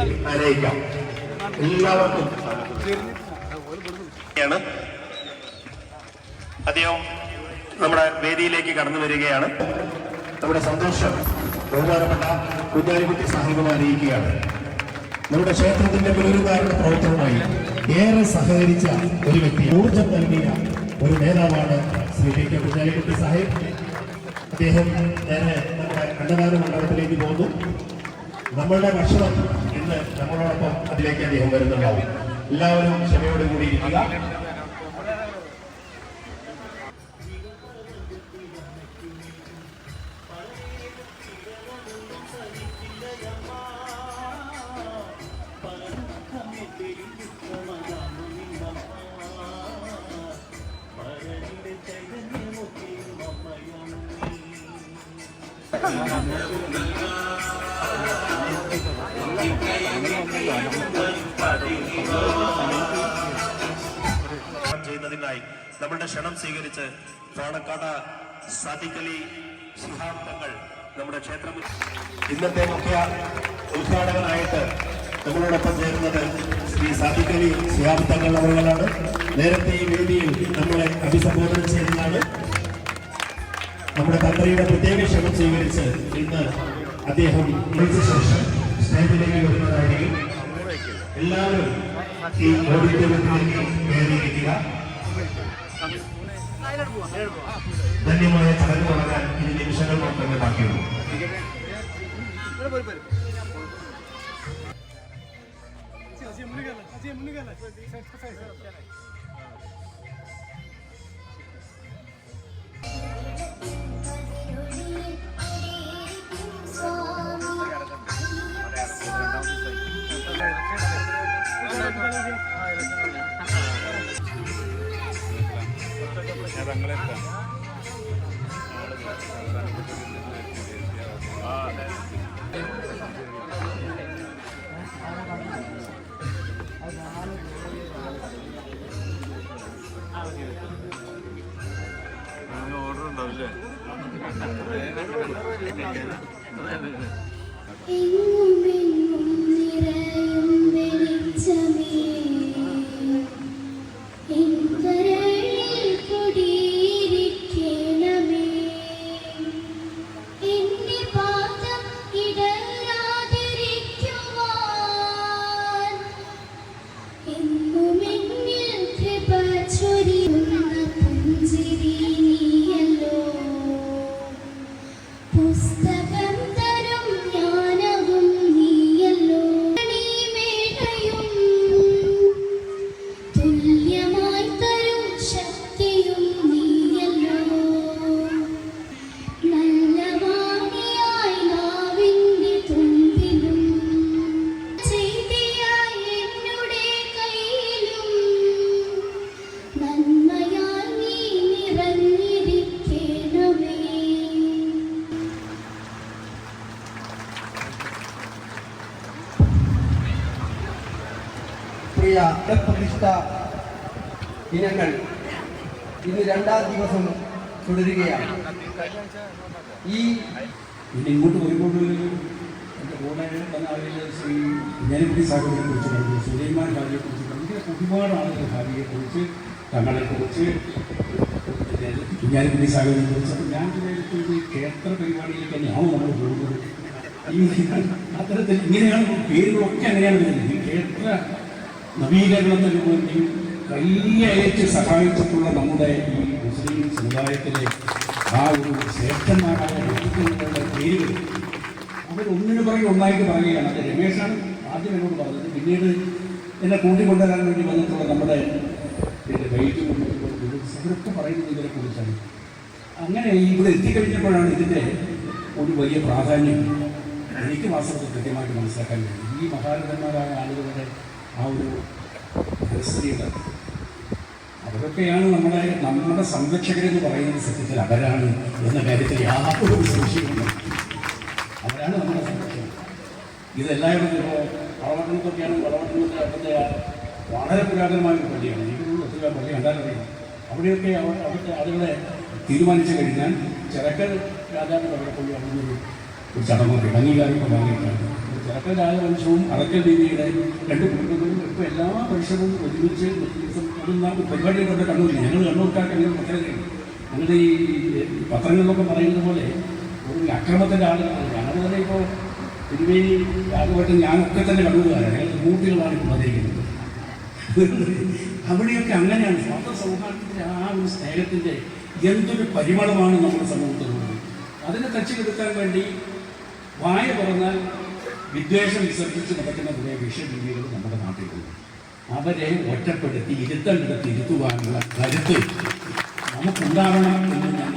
അറിയിക്കാം. എല്ലാവർക്കും. അദ്ദേഹം നമ്മുടെ വേദിയിലേക്ക് കടന്നു വരികയാണ്. നമ്മുടെ സന്തോഷം ബഹുമാനപ്പെട്ട കുഞ്ഞാലിക്കുട്ടി സാഹിബിനെ അറിയിക്കുകയാണ്. നമ്മുടെ ക്ഷേത്രത്തിന്റെ പുനരുദ്ധാരണ പ്രവർത്തനമായി ഏറെ സഹകരിച്ച ഒരു വ്യക്തി ഊർജം നൽകിയ ഒരു നേതാവാണ് ശ്രീ വി കെ കുഞ്ഞാലിക്കുട്ടി സാഹിബ്. അദ്ദേഹം നേരെ നമ്മുടെ അന്നദാന മണ്ഡലത്തിലേക്ക് പോകുന്നു. നമ്മളുടെ ഭക്ഷണം ഇന്ന് നമ്മളോടൊപ്പം അതിലേക്ക് അദ്ദേഹം വരുന്നുണ്ടാവും. എല്ലാവരും ക്ഷമയോട് കൂടി ഇരിക്കുക. ചെയ്യുന്നതിനായി നമ്മളുടെ ക്ഷണം സ്വീകരിച്ച് പാണക്കാട സാധിക്കലി ശിഹാബ് തങ്ങൾ നമ്മുടെ ക്ഷേത്രം ഇന്നത്തെ മുഖ്യ ഉദ്ഘാടകനായിട്ട് നമ്മളോടൊപ്പം ചേരുന്നത് ശ്രീ സാധിക്കലി ശിഹാബ് തങ്ങൾ അവരുകളാണ്. നേരത്തെ ഈ വേദിയിൽ നമ്മളെ അഭിസംബോധന ചെയ്യുന്നതാണ് നമ്മുടെ തന്ത്രിയുടെ പ്രത്യേക ക്ഷണം സ്വീകരിച്ച് ഇന്ന് അദ്ദേഹം വിളിച്ച ശേഷം സ്റ്റേജിലേക്ക് വരുന്നതായിരിക്കും എല്ലാവരും ഈ ഓഡിറ്റോറിയത്തിലേക്ക് ധന്യമായ ചടങ്ങ് തുടങ്ങാൻ ഇനി നിമിഷങ്ങൾ മാത്രമേ ബാക്കിയുള്ളൂ. എങ്ങുമെങ്ങും നിറയും പ്രിയ പ്രതിഷ്ഠ ഇനങ്ങൾ ഇന്ന് രണ്ടാം ദിവസം തുടരുകയാണ്. ഈ പിന്നെ ഇങ്ങോട്ട് ആളുകൾ ശ്രീ കുറിച്ച് സുലൈമാൻ ഹാജിയെ കുറിച്ച് ഇങ്ങനെ ഒരുപാട് ആളുകൾ ഹാജിയെ കുറിച്ച് തങ്ങളെ കുറിച്ച് പിന്നെ കുഞ്ഞാലിക്കുട്ടി സാഹിബിനെ കുറിച്ച്. ഞാൻ ക്ഷേത്ര പരിപാടിയിലേക്ക് തന്നെയാണ് നമ്മൾ പോകുന്നത്? അത്തരത്തിൽ ഇങ്ങനെയാണ് പേരുകളൊക്കെ അങ്ങനെയാണ് വരുന്നത്. ഈ ക്ഷേത്ര നവീകരണത്തിന് വേണ്ടി വലിയ അയച്ച് സഹായിച്ചിട്ടുള്ള നമ്മുടെ ഈ മുസ്ലിം സമുദായത്തിലെ ആ ഒരു ശ്രേഷ്ഠന്മാരായ വ്യക്തികളുടെ പേരുകൾ. അവരൊന്നിനു പറയും ഒന്നായിട്ട് പറയുകയാണ്. അത് രമേശാണ്. ആദ്യം എന്നോട് പറഞ്ഞത്. പിന്നീട് എന്നെ കൂട്ടിക്കൊണ്ടുവരാൻ വേണ്ടി വന്നിട്ടുള്ള നമ്മുടെ എന്റെ ബൈക്ക് സുഹൃത്ത് പറയുന്നത് ഇതിനെ കുറിച്ചാണ്. അങ്ങനെ ഇവിടെ എത്തിക്കഴിഞ്ഞപ്പോഴാണ് ഇതിന്റെ ഒരു വലിയ പ്രാധാന്യം എനിക്ക് വാസ്തവത്തിൽ കൃത്യമായിട്ട് മനസ്സിലാക്കാൻ കഴിയും ഈ മഹാരഥന്മാരായ ആളുകളുടെ ആ ഒരു പരിസ്ഥിതിയുടെ അവരൊക്കെയാണ് നമ്മുടെ നമ്മുടെ സംരക്ഷകരെന്ന് പറയുന്നത് സത്യത്തിൽ അവരാണ് എന്ന കാര്യത്തിൽ യാതൊരു സംശയമില്ല അവരാണ് നമ്മുടെ സംരക്ഷകർ. ഇതെല്ലാവരും ഇപ്പോൾ വളവട്ടണത്തൊക്കെയാണ് വളവട്ടണത്തിന്റെ അവിടുത്തെ വളരെ പുരാതനമായ ഒരു പള്ളിയാണ്. എനിക്ക് ഒത്തിരി പള്ളി ഉണ്ടായിരുന്നില്ല അവിടെയൊക്കെ അവർ അവിടുത്തെ ആളുകളെ തീരുമാനിച്ചു കഴിഞ്ഞാൽ ചിറക്കൽ രാജാവിന്റെ അവിടെ പോയി അവിടെ ഒരു ചടങ്ങ് അംഗീകാരമൊക്കെ വാങ്ങിയിട്ടാണ് ചിറക്കൽ രാജവംശവും അറക്കൽ രീതിയുടെ രണ്ട് കുടുംബങ്ങളും ഇപ്പോൾ എല്ലാ വർഷവും ഒരുമിച്ച് ഒരു പരിപാടി കൊണ്ട് കണ്ണൂരിൽ ഞങ്ങൾ കണ്ണൂർക്കാർക്ക് അങ്ങനെ പ്രത്യേകതയാണ് ഞങ്ങളുടെ ഈ പത്രങ്ങളിലൊക്കെ പറയുന്നത് പോലെ ഒരു അക്രമത്തിന്റെ ആളുകളാണ്. ഞങ്ങൾ തന്നെ ഇപ്പോൾ തിരുവേലി രാഘവട്ടം ഞാനൊക്കെ തന്നെ കണ്ണൂരുകാരാണ്. ഞങ്ങൾ മൂട്ടികളാണ് ഇപ്പോൾ വന്നിരിക്കുന്നത്. അവിടെയൊക്കെ അങ്ങനെയാണ്. സ്വന്തം സൗഹാർദ്ദത്തിന്റെ ആ ഒരു സ്നേഹത്തിന്റെ എന്തൊരു പരിമളമാണ് നമ്മുടെ സമൂഹത്തിലുള്ളത്. അതിനെ തച്ചിലെടുക്കാൻ വേണ്ടി വായ തുറന്നാൽ വിദ്വേഷം വിസർജിച്ച് നടക്കുന്ന കുറേ വിഷരീതികൾ നമ്മുടെ നാട്ടിലുണ്ട്. അവരെ ഒറ്റപ്പെടുത്തി ഇരുത്തേണ്ടിടത്ത് ഇരുത്തുവാനുള്ള കരുത്ത് നമുക്കുണ്ടാവണം എന്ന് ഞാൻ